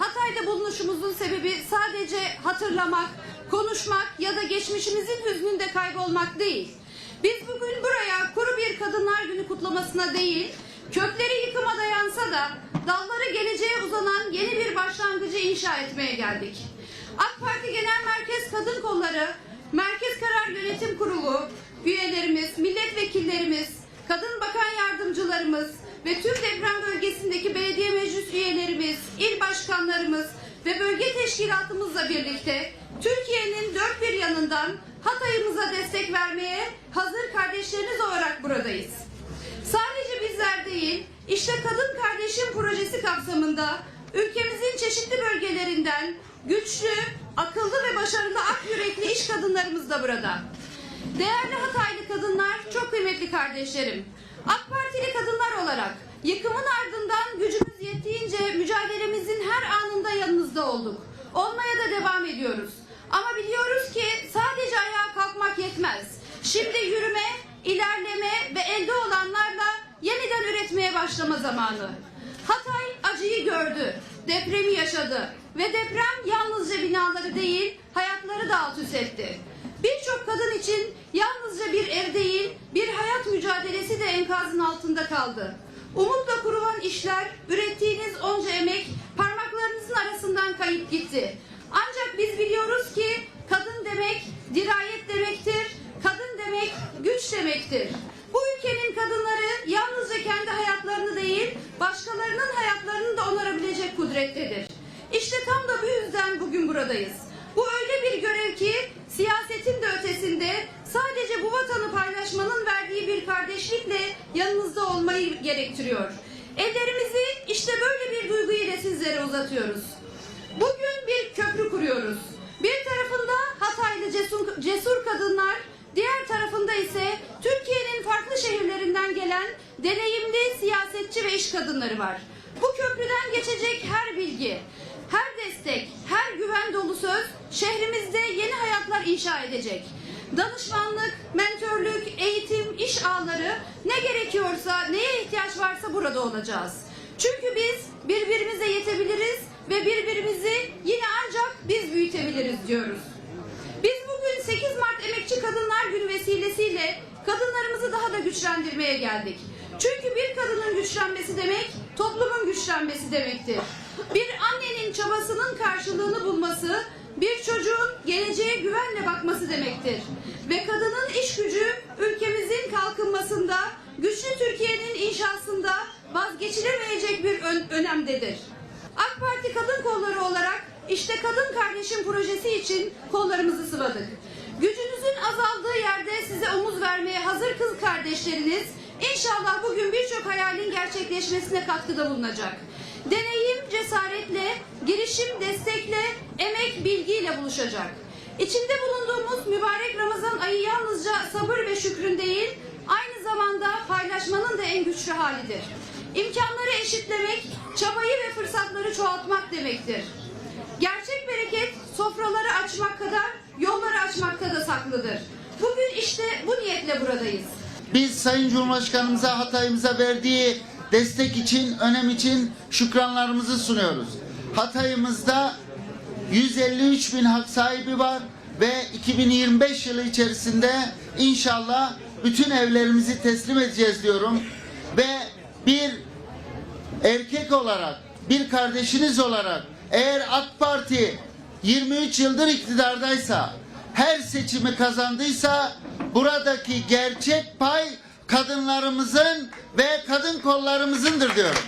Hatay'da bulunuşumuzun sebebi sadece hatırlamak, konuşmak ya da geçmişimizin hüznünde kaybolmak değil. Biz bugün buraya kuru bir Kadınlar Günü kutlamasına değil, kökleri yıkıma dayansa da dalları geleceğe uzanan yeni bir başlangıcı inşa etmeye geldik. AK Parti Genel Merkez Kadın Kolları, Merkez Karar Yönetim Kurulu, üyelerimiz, milletvekillerimiz, kadın bakan yardımcılarımız ve tüm deprem ve bölge teşkilatımızla birlikte Türkiye'nin dört bir yanından Hatay'ımıza destek vermeye hazır kardeşleriniz olarak buradayız. Sadece bizler değil, işte Kadın Kardeşim Projesi kapsamında ülkemizin çeşitli bölgelerinden güçlü, akıllı ve başarılı ak yürekli iş kadınlarımız da burada. Değerli Hataylı kadınlar, çok kıymetli kardeşlerim. AK Partili kadınlar olarak yıkımın ardından gücümüz yettiğince mücadelemizin her yanınızda olduk. Olmaya da devam ediyoruz. Ama biliyoruz ki sadece ayağa kalkmak yetmez. Şimdi yürüme, ilerleme ve elde olanlarla yeniden üretmeye başlama zamanı. Hatay acıyı gördü, depremi yaşadı ve deprem yalnızca binaları değil, hayatları da alt üst etti. Birçok kadın için yalnızca bir ev değil, bir hayat mücadelesi de enkazın altında kaldı. Umutla kurulan işler, ürettiğiniz onca emek parmaklarınızın arasından kayıp gitti. Ancak biz biliyoruz ki kadın demek dirayet demektir, kadın demek güç demektir. Bu ülkenin kadınları yalnızca kendi hayatlarını değil, başkalarının hayatlarını da onarabilecek kudrettedir. İşte tam da bu yüzden bugün buradayız. Bu öyle bir görev ki siyasetin de ötesinde sadece bu vatanı paylaşmanın verdiği bir kardeşlikle yanınızda olmayı gerektiriyor. Ellerimizi işte böyle bir sizlere uzatıyoruz. Bugün bir köprü kuruyoruz. Bir tarafında Hataylı cesur, cesur kadınlar, diğer tarafında ise Türkiye'nin farklı şehirlerinden gelen deneyimli siyasetçi ve iş kadınları var. Bu köprüden geçecek her bilgi, her destek, her güven dolu söz şehrimizde yeni hayatlar inşa edecek. Danışmanlık, mentörlük, eğitim, iş ağları ne gerekiyorsa, neye ihtiyaç varsa burada olacağız. Çünkü biz birbirimize yetebiliriz ve birbirimizi yine ancak biz büyütebiliriz diyoruz. Biz bugün 8 Mart Emekçi Kadınlar Günü vesilesiyle kadınlarımızı daha da güçlendirmeye geldik. Çünkü bir kadının güçlenmesi demek toplumun güçlenmesi demektir. Bir annenin çabasının karşılığını bulması bir çocuğun geleceğe güvenle bakması demektir. Ve kadının iş gücü ülkemizin kalkınmasında, güçlü Türkiye'nin inşasında vazgeçilemeyecek bir ön- önemdedir. AK Parti Kadın Kolları olarak işte Kadın Kardeşim projesi için kollarımızı sıvadık. Azaldığı yerde size omuz vermeye hazır kız kardeşleriniz inşallah bugün birçok hayalin gerçekleşmesine katkıda bulunacak. Deneyim cesaretle, girişim destekle, emek bilgiyle buluşacak. İçinde bulunduğumuz mübarek Ramazan ayı yalnızca sabır ve şükrün değil, aynı zamanda paylaşmanın da en güçlü halidir. İmkanları eşitlemek, çabayı ve fırsatları çoğaltmak demektir. Gerçek bereket sofraları açmak kadar saklıdır. Bugün işte bu niyetle buradayız. Biz Sayın Cumhurbaşkanımıza Hatay'ımıza verdiği destek için, önem için şükranlarımızı sunuyoruz. Hatay'ımızda 153 bin hak sahibi var ve 2025 yılı içerisinde inşallah bütün evlerimizi teslim edeceğiz diyorum. Ve bir erkek olarak, bir kardeşiniz olarak eğer AK Parti 23 yıldır iktidardaysa, her seçimi kazandıysa buradaki gerçek pay kadınlarımızın ve kadın kollarımızındır diyorum.